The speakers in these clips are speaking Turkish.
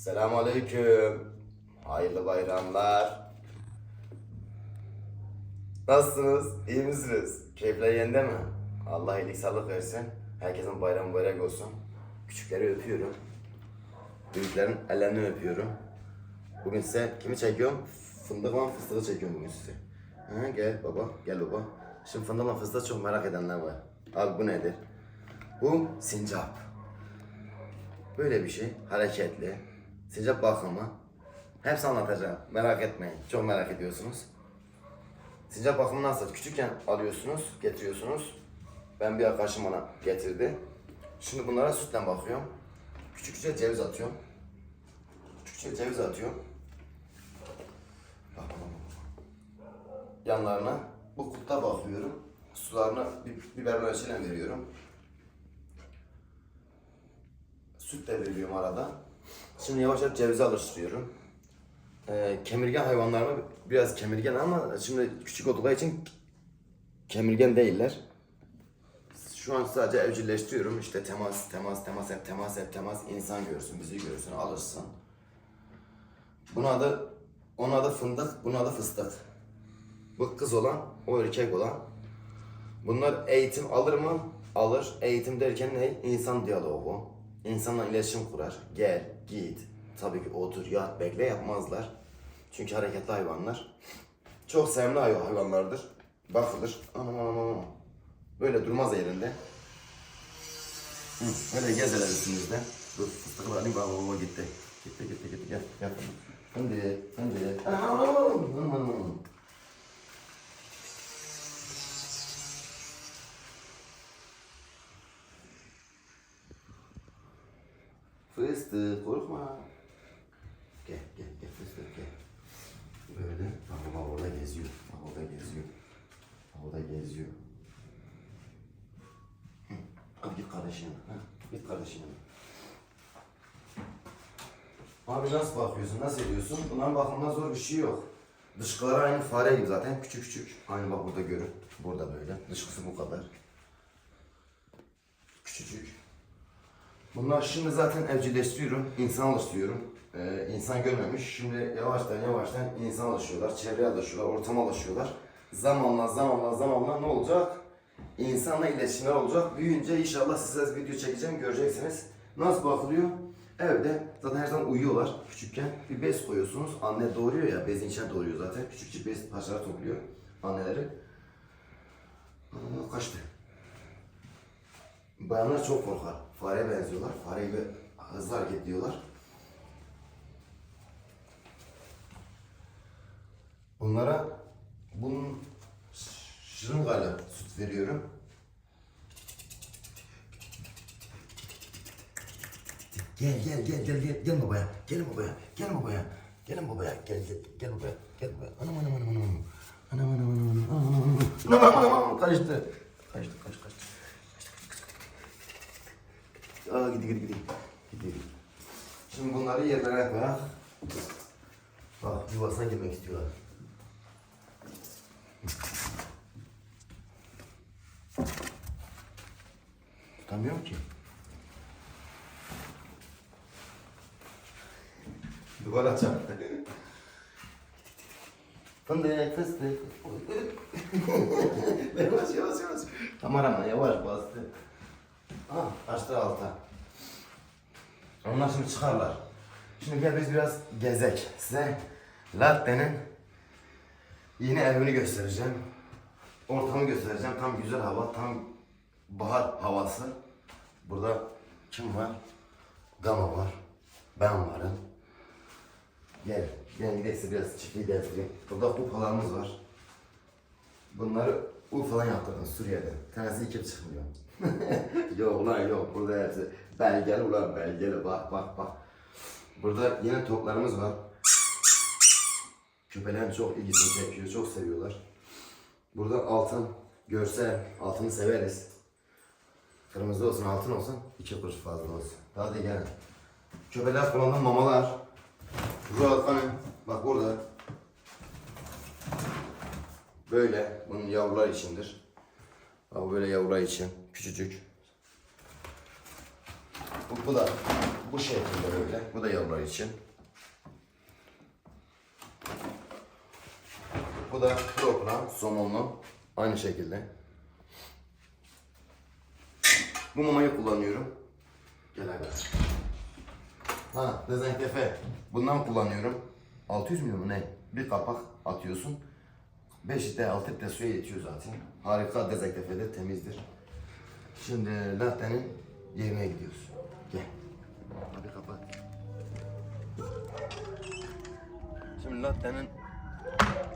Selamünaleyküm. Hayırlı bayramlar. Nasılsınız? İyi misiniz? Keyifler yerinde mi? Allah iyilik sağlık versin. Herkesin bayramı mübarek olsun. Küçükleri öpüyorum. Büyüklerin ellerinden öpüyorum. Bugün size kimi çekiyorum? Fındık olan fıstığı çekiyorum bugün size. Ha, gel baba, gel baba. Şimdi fındık olan fıstığı çok merak edenler var. Abi bu nedir? Bu sincap. Böyle bir şey. Hareketli. Sincap bakımı. Hepsi anlatacağım. Merak etmeyin. Çok merak ediyorsunuz. Sincap bakımı nasıl? Küçükken alıyorsunuz, getiriyorsunuz. Ben bir arkadaşım bana getirdi. Şimdi bunlara sütle bakıyorum. Küçükçe ceviz atıyorum. Küçükçe ceviz atıyorum. Bak. Yanlarına bu kutta bakıyorum. Sularına bir biber ölçüyle veriyorum. Süt de veriyorum arada. Şimdi yavaş yavaş cevizi alıştırıyorum. Ee, kemirgen hayvanlarımı biraz kemirgen ama şimdi küçük oldukları için kemirgen değiller. Şu an sadece evcilleştiriyorum. İşte temas, temas, temas, hep temas, hep temas. İnsan görsün, bizi görsün, alışsın. Bunun adı, onun adı fındık, bunun adı fıstık. Bu kız olan, o erkek olan. Bunlar eğitim alır mı? Alır. Eğitim derken ne? İnsan diyaloğu. İnsanla iletişim kurar. Gel, git. Tabii ki otur, yat, bekle yapmazlar. Çünkü hareketli hayvanlar. Çok sevimli hay- hayvanlardır. Bakılır. Anam anam anam. Böyle durmaz yerinde. Hı, böyle gezeler üstümüzde. Dur fıstıkları alayım baba baba gitti. Gitti gitti gitti gel gel. Hadi hadi. Anam anam anam. Fıstık korkma. Gel gel gel fıstık gel. Böyle bak baba orada geziyor. Bak orada geziyor. Bak orada geziyor. Hadi git kardeşine. Ha? Git kardeşine. Abi nasıl bakıyorsun? Nasıl ediyorsun? Bunların bakımından zor bir şey yok. Dışkıları aynı fare gibi zaten. Küçük küçük. Aynı bak burada görün. Burada böyle. Dışkısı bu kadar. Küçücük. Bunlar şimdi zaten evcilleştiriyorum, insan alıştırıyorum. Ee, insan görmemiş, şimdi yavaştan yavaştan insan alışıyorlar, çevreye alışıyorlar, ortama alışıyorlar. Zamanla zamanla zamanla ne olacak? İnsanla iletişimler olacak. Büyüyünce inşallah size video çekeceğim, göreceksiniz. Nasıl bakılıyor? Evde zaten her zaman uyuyorlar küçükken. Bir bez koyuyorsunuz. Anne doğuruyor ya, bezin içine doğuruyor zaten. Küçükçe bez parçalar topluyor anneleri. Aa, kaçtı. Bayanlar çok korkar. Fareye benziyorlar. Fare gibi hızlı hareket ediyorlar. Bunlara bunun şırıngayla süt veriyorum. Gel gel gel gel gel gel babaya. Gel babaya. Gel babaya. Gelin babaya. Gel gel gel babaya. Gel babaya. Anam anam anam anam. Anam anam anam anam. Anam anam anam. Anam anam anam. Kaçtı. Kaçtı kaçtı kaçtı. Aa gidi gidi gidi. Gidi. Şimdi bunları yerlere koyak. Bak yuvasına girmek istiyorlar. Tutamıyorum ki. Duvara çarptı. Fındık, fıstık. yavaş yavaş yavaş. Tamam ama yavaş bastı. Ah, açtı alta. Onlar şimdi çıkarlar. Şimdi gel biz biraz gezek. Size Latte'nin yeni evini göstereceğim. Ortamı göstereceğim. Tam güzel hava, tam bahar havası. Burada kim var? Gama var. Ben varım. Gel, gel gidelim biraz çiftliği gezdireyim. Burada ufalarımız var. Bunları Urfa'dan yaptırdım Suriye'de. Tanesi iki milyon. yok ulan yok burada hepsi belgeli ulan belgeli bak bak bak. Burada yine toplarımız var. Köpelerin çok ilgisini çekiyor, çok seviyorlar. Burada altın, görsel, altını severiz. Kırmızı olsun, altın olsun, iki kuruş fazla olsun. Hadi gelin. Köpeler kullanılan mamalar. Ruh bak burada. Böyle, bunun yavrular içindir. Bak böyle yavrular için, küçücük. Bu, bu da, Bu şekilde böyle. Bu da yavrular için. Bu da proplan, somonlu. Aynı şekilde. Bu mamayı kullanıyorum. Gel abi. Ha, dezenfekte. Bundan kullanıyorum. 600 milyon mu ne? Bir kapak atıyorsun. 5 litre 6 litre suya yetiyor zaten. Harika dezenfektedir, temizdir. Şimdi latte'nin yerine gidiyoruz. Şimdi latte'nin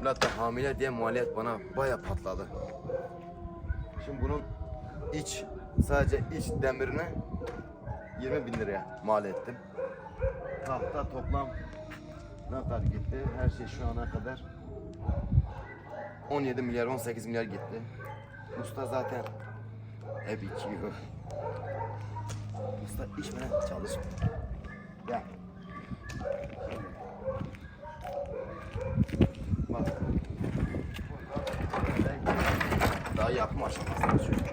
latte hamile diye maliyet bana baya patladı. Şimdi bunun iç sadece iç demirine 20 bin liraya mal ettim. Tahta toplam ne kadar gitti? Her şey şu ana kadar 17 milyar 18 milyar gitti. Usta zaten hep içiyor. Usta içmeden çalışmıyor. Gel. Bak. Daha yapma aşamasında çünkü.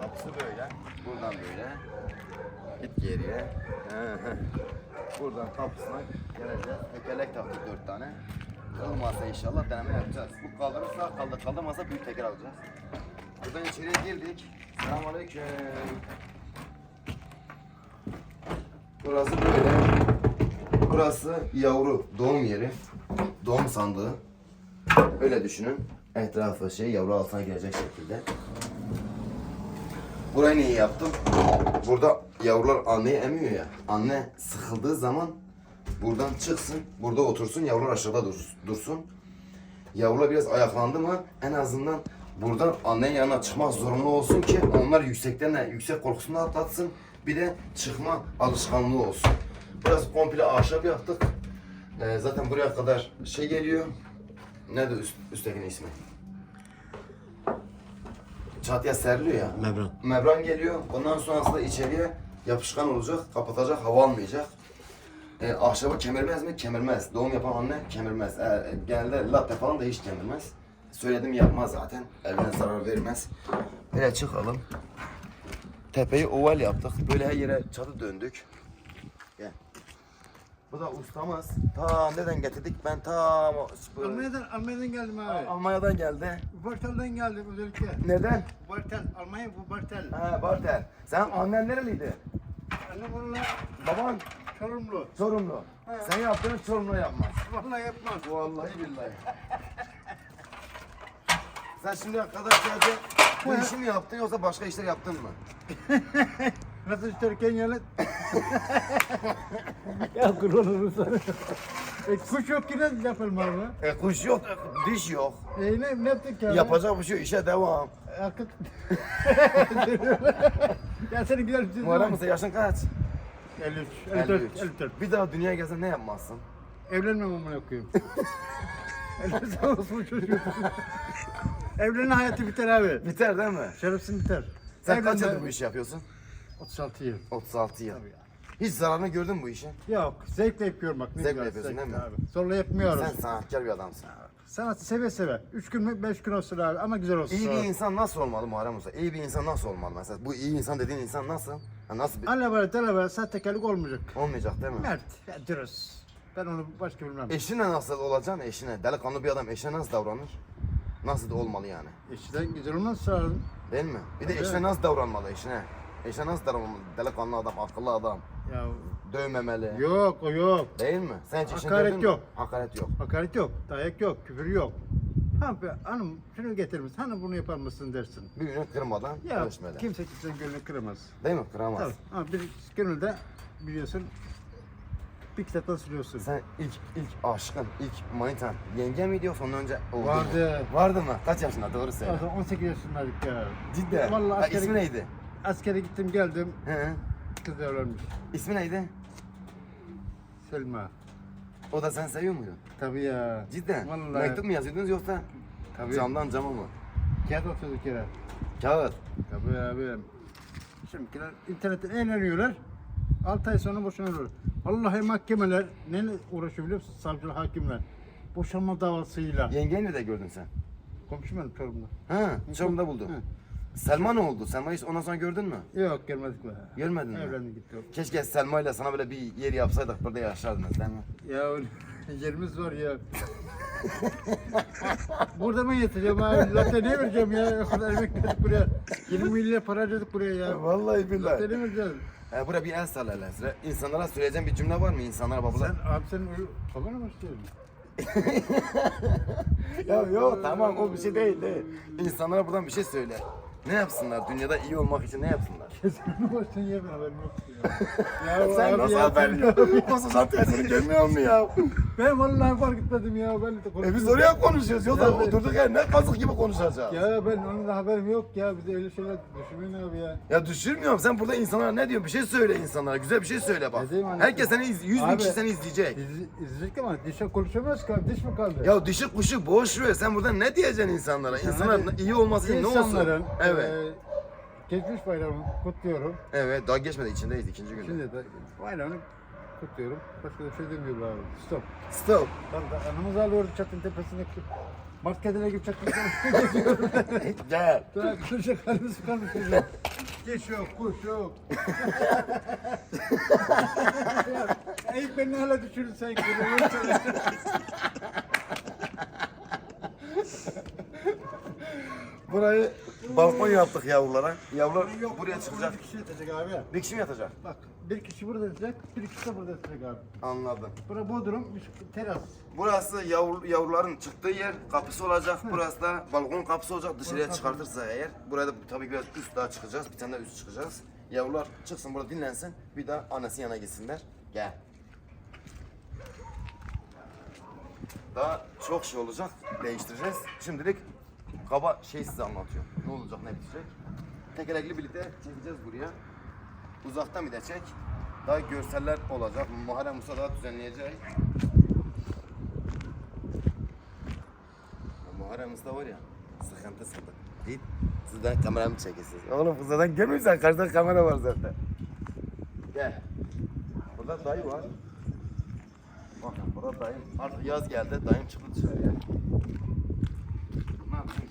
Kapısı böyle. Buradan böyle. Git geriye. Hı hı. Buradan kapısına geleceğiz. Tekerlek taktık dört tane. Kırılmazsa inşallah deneme yapacağız. Bu kaldırırsa kaldı kaldırmazsa büyük teker alacağız. Buradan içeriye girdik. Selamünaleyküm. Burası böyle. Burası yavru doğum yeri. Doğum sandığı. Öyle düşünün. Etrafı şey yavru altına girecek şekilde. Burayı niye yaptım? Burada yavrular anneyi emiyor ya. Anne sıkıldığı zaman buradan çıksın, burada otursun, yavrular aşağıda dur- dursun. Yavrular biraz ayaklandı mı en azından buradan annenin yanına çıkmak zorunlu olsun ki onlar yüksekten de yüksek korkusunu atlatsın. Bir de çıkma alışkanlığı olsun. Biraz komple ahşap yaptık. Ee, zaten buraya kadar şey geliyor. Ne de üst, üsttekinin ismi? Çatıya seriliyor ya. Membran. Membran geliyor. Ondan sonrasında içeriye yapışkan olacak. Kapatacak, hava almayacak. E, ahşabı kemirmez mi? Kemirmez. Doğum yapan anne kemirmez. E, genelde latte falan da hiç kemirmez. Söyledim yapmaz zaten. Evine zarar vermez. Böyle çıkalım. Tepeyi oval yaptık. Böyle her yere çatı döndük. Gel. Bu da ustamız. Ta neden getirdik? Ben ta Almanya'dan, Almanya'dan geldim abi. Almanya'dan geldi. Bartel'den geldim özellikle. Neden? Bartel, Almanya bu Bartel. Ha Bartel. Sen annen nereliydi? Anne bununla Baban Çorumlu. Çorumlu. Sen yaptığın Çorumlu yapmaz. Vallahi yapmaz. Vallahi billahi. Sen şimdiye kadar sadece bu işi mi yaptın yoksa başka işler yaptın mı? Nasıl isterken yani. ya kurulur sana. E, kuş yok yine yapalım abi. E kuş yok, diş yok. E ne, ne yaptık ya? Yapacak bir şey işe devam. Akıt. ya seni güzel bir şey Muharrem Musa yaşın kaç? 53, 53. 54, 54. Bir daha dünyaya gelsen ne yapmazsın? Evlenmem amına koyayım. Evlenmem olsun çocuğum. Evlenin hayatı biter abi. Biter değil mi? Şerefsin biter. Sen kaç Evlenme- yıldır bu işi yapıyorsun? 36 yıl. 36 yıl. Tabii ya. Hiç zararını gördün mü bu işin? Yok, zevkle yapıyorum bak. Ne Zevkle güzel, yapıyorsun değil mi? Abi. Zorla yapmıyoruz. Sen sanatkar bir adamsın. Sanatı seve seve. Üç gün mü, beş gün olsun abi ama güzel olsun. İyi bir insan nasıl olmalı Muharrem Usta? İyi bir insan nasıl olmalı mesela? Bu iyi insan dediğin insan nasıl? Ha, nasıl bir... Ala böyle tele böyle sahtekarlık olmayacak. Olmayacak değil mi? Mert, ya dürüst. Ben onu başka bilmem. Eşine nasıl olacaksın eşine? Delikanlı bir adam eşine nasıl davranır? Nasıl da olmalı yani? Eşiden güzel olmaz lazım. Değil mi? Bir de Tabii. eşine nasıl davranmalı eşine? Eşine nasıl davranmalı? Delikanlı adam, akıllı adam. Ya Dövmemeli. yok o yok. Değil mi? Sen hiç Hakaret dövdün mü? yok. Hakaret yok. Hakaret yok, dayak yok, küfür yok. Ha be, hanım şunu getirir misin? Hanım bunu yapar mısın dersin. Birini kırmadan, Ya görüşmeden. kimse kimsenin gönlünü kıramaz. Değil mi? Kıramaz. Tabii. Ama bir gönülde biliyorsun bir kitaptan sürüyorsun. Sen ilk ilk aşkın, ilk manitan yenge miydi yoksa ondan önce oldu mu? Vardı. Vardı mı? Kaç yaşında? Doğru söyle. Zaman 18 yaşındaydık ya. Cidden. Vallahi ha, askere, ismi neydi? askere gittim geldim. Hı. Kız evlenmiş. İsmi neydi? Selma. O da sen seviyor muydun? Tabii ya. Cidden. Vallahi. Mektup mu yazıyordunuz yoksa Tabii. camdan cama mı? Kağıt oturduk yere. Kağıt. Tabii abi. Şimdikiler internetten eğleniyorlar. 6 ay sonra boşanıyorlar. Vallahi mahkemeler ne uğraşıyor biliyor musun? Savcılar, hakimler. Boşanma davasıyla. Yengeyi nerede gördün sen? Komşum benim Çorum'da. Ha, Çorum'da buldun. Hı. Selma ne oldu? Selma hiç ondan sonra gördün mü? Yok gelmedik be. Görmedin mi? Evlendi gitti. Keşke Selma ile sana böyle bir yer yapsaydık burada yaşardınız değil mi? Ya öyle yerimiz var ya. Burada mı yatacağım abi? Zaten ne vereceğim ya? O kadar emek verdik buraya. 20 milyar para harcadık buraya ya. Vallahi Zaten ne vereceğim? E, buraya bir el sal hele. İnsanlara söyleyeceğim bir cümle var mı? İnsanlara babalar. Sen abi sen öyle falan mı istiyorsun? Ya yok tamam o bir şey değil değil. İnsanlara buradan bir şey söyle. Ne yapsınlar? Dünyada iyi olmak için ne yapsınlar? Kesin baştan yemin haberim yok ya. ya Sen abi nasıl ya, haberin yok? Nasıl zaten seni görmüyor musun ya? Ben vallahi fark etmedim ya. Ben de E biz oraya konuşuyoruz. Yoksa Ya ben- oturduk yer ne kazık gibi konuşacağız. Ya. Ya ben onun da haberim yok ya. De öyle şeyler düşünmeyin abi ya. düşürmüyorum. Sen burada insanlara ne diyorsun? Bir şey söyle insanlara. Güzel bir şey söyle bak. Ne diyeyim anne? Herkes seni iz, 100 bin Abi- kişi seni izleyecek. İzle, izleyecek ama dişe konuşamaz ki abi. Diş mi kaldı? Ya dişi kuşu boş ver. Sen burada ne diyeceksin insanlara? İnsanlar Hadi. iyi olması için ne olsun? İnsanların, Evet. e, geçmiş bayramını kutluyorum. Evet daha geçmedi içindeyiz ikinci gün. Şimdi de bayramını kutluyorum. Başka da şey demiyorum abi. Stop. Stop. Anamız alıyordu çatın tepesinde. Mart kedine gibi çatın tepesinde geziyorum. Gel. Daha kıracak halimiz kalmış. Geç yok, kuş yok. Ey beni hala düşürün sen. Burayı balkon yaptık yavrulara. Yavrular buraya çıkacak. Bir kişi yatacak abi. Bir kişi mi yatacak? Bak bir kişi burada yatacak, bir kişi de burada yatacak abi. Anladım. Bura bodrum, bir teras. Burası yavru, yavruların çıktığı yer kapısı olacak. Burası da balkon kapısı olacak. Dışarıya çıkartırsa eğer. Buraya da tabii biraz üst daha çıkacağız. Bir tane de üst çıkacağız. Yavrular çıksın burada dinlensin. Bir daha annesi yana gitsinler. Gel. Daha çok şey olacak. Değiştireceğiz. Şimdilik kaba şey size anlatıyorum. Ne olacak ne bitecek. Tekerlekli birlikte çekeceğiz buraya. Uzaktan bir de çek. Daha görseller olacak. Muharrem Musa daha düzenleyecek. Muharrem Usta var ya, sıkıntı sıkıntı. Git, sizden kameramı çekesiniz. Oğlum bu zaten görmüyorsan karşıda kamera var zaten. Gel. Burada dayı var. Bakın burada dayım. Artık yaz geldi, dayım çıktı dışarıya.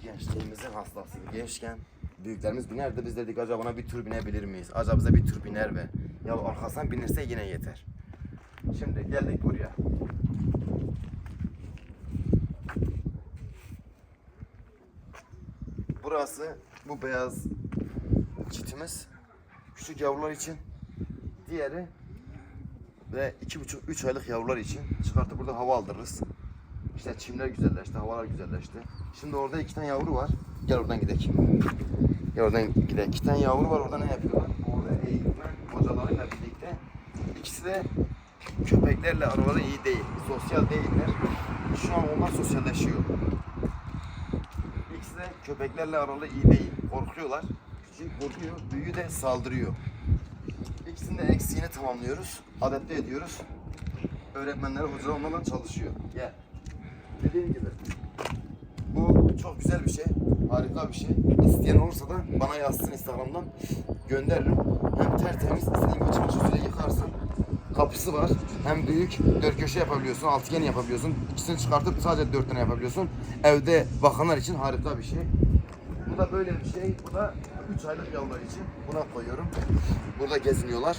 Gençliğimizin hastası. Gençken büyüklerimiz binerdi, biz dedik acaba buna bir tur binebilir miyiz? Acaba bize bir tur biner mi? Ya arkasından binirse yine yeter. Şimdi geldik buraya. Burası bu beyaz çitimiz. Küçük yavrular için. Diğeri ve iki buçuk üç aylık yavrular için çıkartıp burada hava aldırırız. İşte çimler güzelleşti, havalar güzelleşti. Şimdi orada iki tane yavru var. Gel oradan gidelim. Gel oradan gidelim. İki tane yavru var. Orada ne yapıyorlar? Orada eğitmen hocalarıyla birlikte. İkisi de köpeklerle araları iyi değil. Sosyal değiller. Şu an onlar sosyalleşiyor. İkisi de köpeklerle araları iyi değil. Korkuyorlar. Küçük korkuyor. Büyüğü de saldırıyor. İkisinin de eksiğini tamamlıyoruz. Adapte ediyoruz. Öğretmenler, hocalar onlarla çalışıyor. Gel. Dediğim gibi. Bu çok güzel bir şey. Harika bir şey. İsteyen olursa da bana yazsın Instagram'dan. Gönderirim. Hem tertemiz, istediğin gibi çamaşır suyuyla yıkarsın. Kapısı var. Hem büyük, dört köşe yapabiliyorsun, altıgen yapabiliyorsun. İkisini çıkartıp sadece dört tane yapabiliyorsun. Evde bakanlar için harika bir şey. Bu da böyle bir şey. Bu da 3 aylık yavrular için. Buna koyuyorum. Burada geziniyorlar.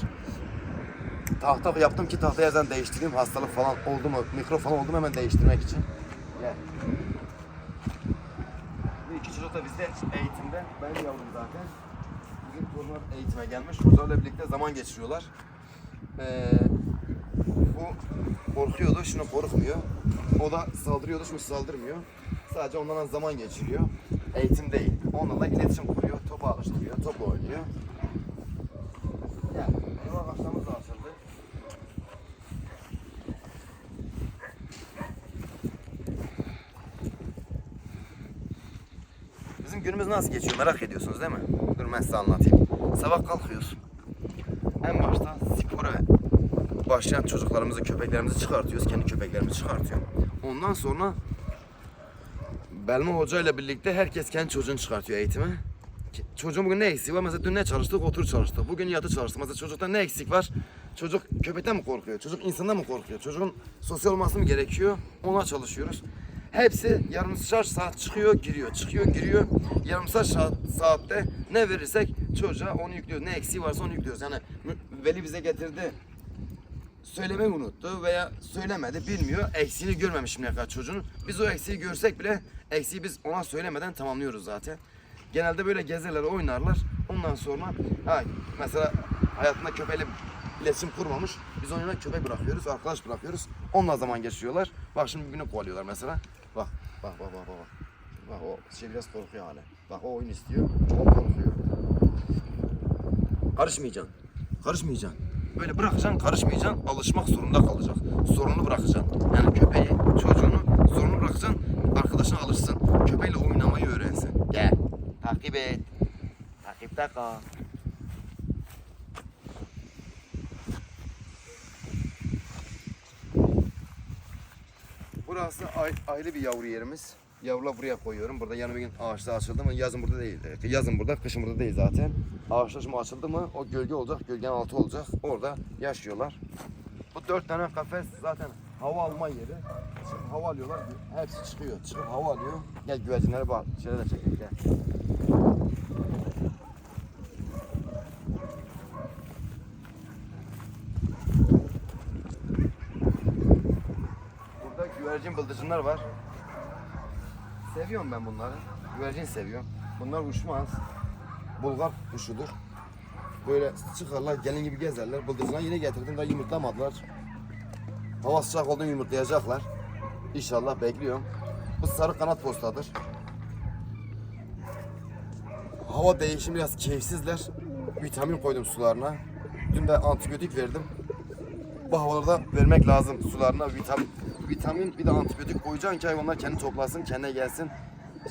Tahta yaptım ki tahtaya zaten değiştireyim. Hastalık falan oldu mu, mikro falan oldu mu hemen değiştirmek için. Gel. Bu iki çocuk da bizde eğitimde. Benim yavrum zaten. Bizim torunlar eğitime gelmiş. Hocalarla birlikte zaman geçiriyorlar. Ee, bu korkuyordu, şunu korkmuyor. O da saldırıyordu, şunu saldırmıyor. Sadece onlarla zaman geçiriyor. Eğitim değil. Onlarla iletişim kuruyor, topu alıştırıyor, topla oynuyor. Yani meyve ağaçlarımız da açıldı. Bizim günümüz nasıl geçiyor merak ediyorsunuz değil mi? Dur ben size anlatayım. Sabah kalkıyoruz. En başta spora başlayan çocuklarımızı, köpeklerimizi çıkartıyoruz. Kendi köpeklerimizi çıkartıyor. Ondan sonra Belma Hoca ile birlikte herkes kendi çocuğunu çıkartıyor eğitime. Çocuğun bugün ne eksiği var? Mesela dün ne çalıştık? Otur çalıştık. Bugün yatı çalıştık. Mesela çocukta ne eksik var? Çocuk köpekten mi korkuyor? Çocuk insandan mı korkuyor? Çocuğun sosyal olması mı gerekiyor? Ona çalışıyoruz. Hepsi yarımşar saat çıkıyor, giriyor, çıkıyor, giriyor. Yarımşar saat, saatte ne verirsek çocuğa onu yüklüyoruz. Ne eksiği varsa onu yüklüyoruz. Yani veli bize getirdi. Söylemeyi unuttu veya söylemedi, bilmiyor. Eksiğini görmemiş şimdiye kadar çocuğun. Biz o eksiği görsek bile eksiği biz ona söylemeden tamamlıyoruz zaten. Genelde böyle gezerler, oynarlar. Ondan sonra ha, mesela hayatında köpeğiyle iletişim kurmamış. Biz onun yanına köpek bırakıyoruz, arkadaş bırakıyoruz. Onunla zaman geçiriyorlar. Bak şimdi birini kovalıyorlar mesela. Bak, bak, bak, bak, bak. Bak o şey biraz korkuyor hala. Bak o oyun istiyor, çok korkuyor. Karışmayacaksın. Karışmayacaksın. Böyle bırakacaksın, karışmayacaksın, alışmak zorunda kalacak. Sorunlu bırakacaksın. Yani köpeği, çocuğunu sorunlu bırakacaksın, arkadaşına alışsın. Köpeğiyle oynamayı öğrensin. Gel, takip et. Takipte kal. Burası ay- ayrı bir yavru yerimiz. Yavrular buraya koyuyorum. Burada bir gün ağaçta açıldı mı yazın burada değil. E, Yazın burada, kışın burada değil zaten. Ağaçlar şimdi açıldı mı o gölge olacak, gölgenin altı olacak. Orada yaşıyorlar. Bu dört tane kafes zaten hava alma yeri. Şimdi hava alıyorlar. Hepsi çıkıyor. Çıkıp hava alıyor. Gel güvercinlere bak. Şöyle de çekelim gel. Burada bıldırcınlar var. Seviyorum ben bunları. Güvercin seviyorum. Bunlar uçmaz. Bulgar kuşudur. Böyle çıkarlar, gelin gibi gezerler. Bıldırcınlar yine getirdim daha yumurtlamadılar. Hava sıcak olduğunda yumurtlayacaklar. İnşallah bekliyorum. Bu sarı kanat postadır. Hava değişimi biraz keyifsizler. Vitamin koydum sularına. Dün de antibiyotik verdim. Bu havalarda vermek lazım sularına vitamin, vitamin bir de antibiyotik koyacaksın ki hayvanlar kendi toplasın, kendine gelsin.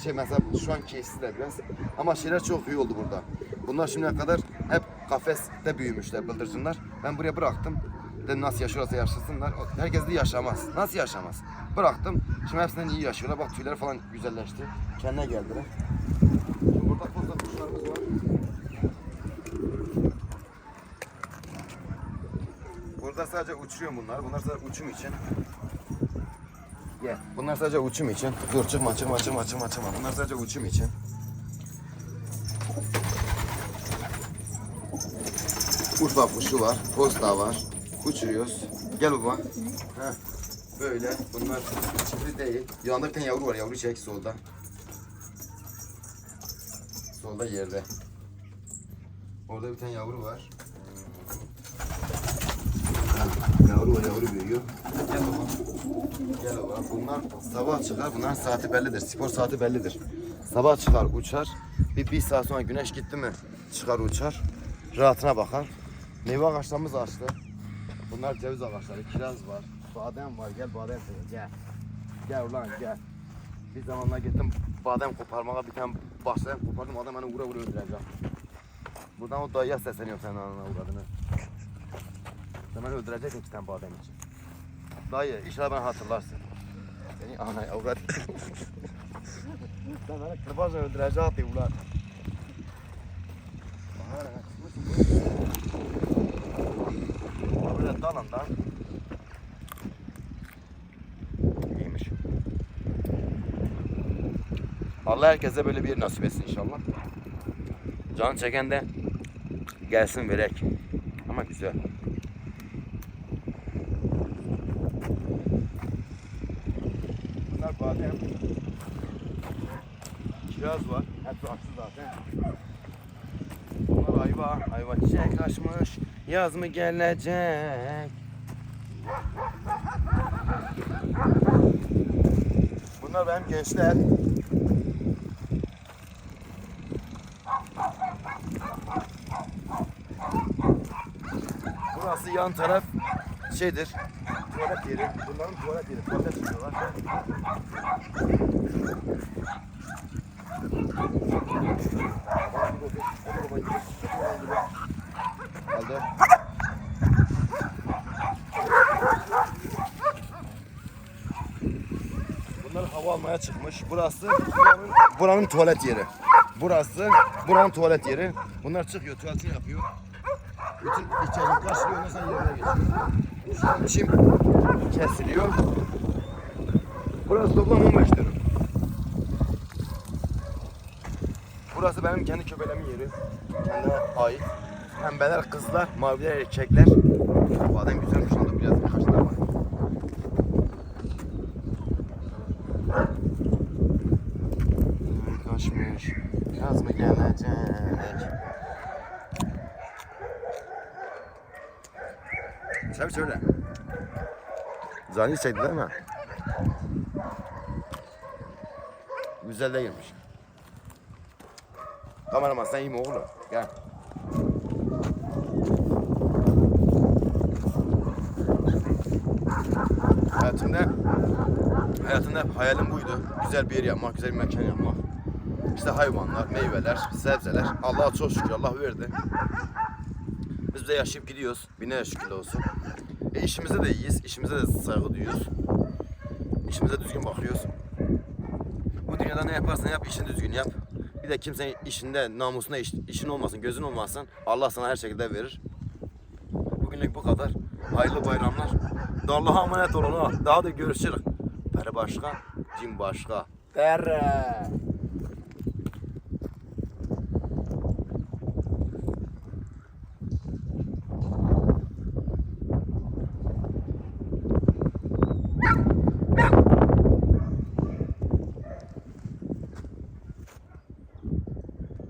Şey mesela şu an keyifsizler biraz ama şeyler çok iyi oldu burada. Bunlar şimdiye kadar hep kafeste büyümüşler bıldırcınlar. Ben buraya bıraktım. Dedim nasıl yaşıyorlarsa yaşasınlar. Herkes de yaşamaz. Nasıl yaşamaz? Bıraktım. Şimdi hepsinden iyi yaşıyorlar. Bak tüyleri falan güzelleşti. Kendine geldiler. Şimdi burada sadece uçuruyorum bunlar. Bunlar sadece uçum için. Gel. Bunlar sadece uçum için. Dur çıkma çıkma çıkma çıkma çıkma. Bunlar sadece uçum için. Urfa kuşu var. Posta var. Uçuruyoruz. Gel baba. Heh. Böyle. Bunlar çiftli değil. Yanında bir tane yavru var. Yavru çek solda. Solda yerde. Orada bir tane yavru var. Yavru var, yavru büyüyor. Gel baba. Bunlar sabah çıkar, bunların saati bellidir. Spor saati bellidir. Sabah çıkar, uçar. Bir, bir saat sonra güneş gitti mi çıkar uçar. Rahatına bakar. Meyve ağaçlarımız açtı. Bunlar ceviz ağaçları, kiraz var. Badem var, gel badem seviyor. Gel. Gel ulan gel. Bir zamanlar gittim badem koparmaya bir tane bahçeden kopardım. Adam beni vura vura öldüreceğim. Buradan o dayıya sesleniyorum senin anana uğradığını. Sen beni öldürecek iki tane badem için. Dayı inşallah beni hatırlarsın. Seni ana avrat. Sen beni kırbaçla öldürecektin ulan. Böyle dalından. İyiymiş. Allah herkese böyle bir yer nasip etsin inşallah. Can çeken de gelsin verek. Ama güzel. Badem. Kiraz var. Hepsi açtı zaten. Bunlar ayva. Ayva çiçek açmış. Yaz mı gelecek? Bunlar benim gençler. Burası yan taraf şeydir. Tuvalet yeri. Bunların tuvalet yeri. Tuvalete çıkıyorlar. Aldı. Bunlar hava almaya çıkmış. Burası buranın, buranın tuvalet yeri. Burası buranın tuvalet yeri. Bunlar çıkıyor, tuvaletini yapıyor. Bütün ihtiyacını karşılıyor, ondan sonra yerine geçiyor. Çim kesiliyor. Burası toplam 15 dönüm. Burası benim kendi köpeğimin yeri. Kendime ait. Pembeler kızlar, maviler erkekler. Bu adam güzelmiş onda biraz birkaç tane var. Kaçmış. Kaz mı gelecek? Söyle söyle. Zani çekti değil mi? Güzel değilmiş. Kameraman sen iyi mi oğlum? Gel. Hayatımda hayatımda hep hayalim buydu. Güzel bir yer yapmak, güzel bir mekan yapmak. İşte hayvanlar, meyveler, sebzeler. Allah'a çok şükür Allah verdi. Biz de yaşayıp gidiyoruz. Bine şükür olsun. E işimizde de iyiyiz. İşimize de saygı duyuyoruz. İşimize düzgün bakıyoruz. Bu dünyada ne yaparsan yap, işini düzgün yap. Bir de kimsenin işinde, namusuna iş- işin olmasın, gözün olmasın. Allah sana her şekilde verir. Bugünlük bu kadar. Hayırlı bayramlar. Da Allah'a emanet olun ha. Daha da görüşürüz. Peri başka, cin başka. Peri.